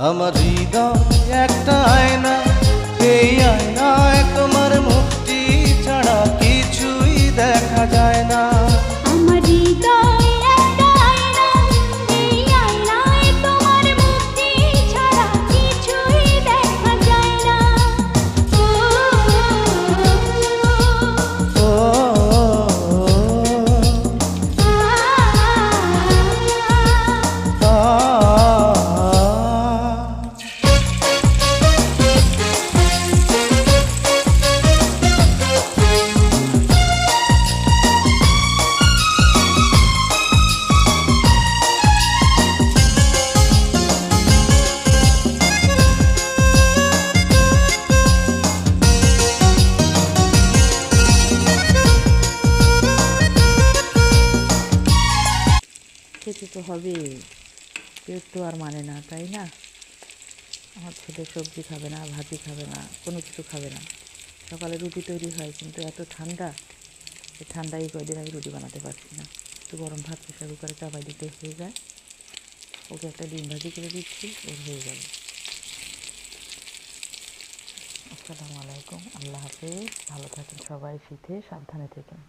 আমার হৃদয় একটা খেতে তো হবে কেউ তো আর মানে না, তাই না? আমার ছেলে সবজি খাবে না ভাজি খাবে না, কোনো কিছু খাবে না। সকালে রুটি তৈরি হয়, কিন্তু এত ঠান্ডা। এই ঠান্ডায় কয়দিন আমি রুটি বানাতে পারছি না। একটু গরম ভাত প্রেশার কুকারে চাপাই দিতে হয়ে যায়। ওকে একটা ডিম ভাজি করে দিচ্ছি, ওর হয়ে যাবে। আসসালামু আলাইকুম, আল্লাহ হাফেজ। ভালো থাকেন সবাই, শীতে সাবধানে থাকেন।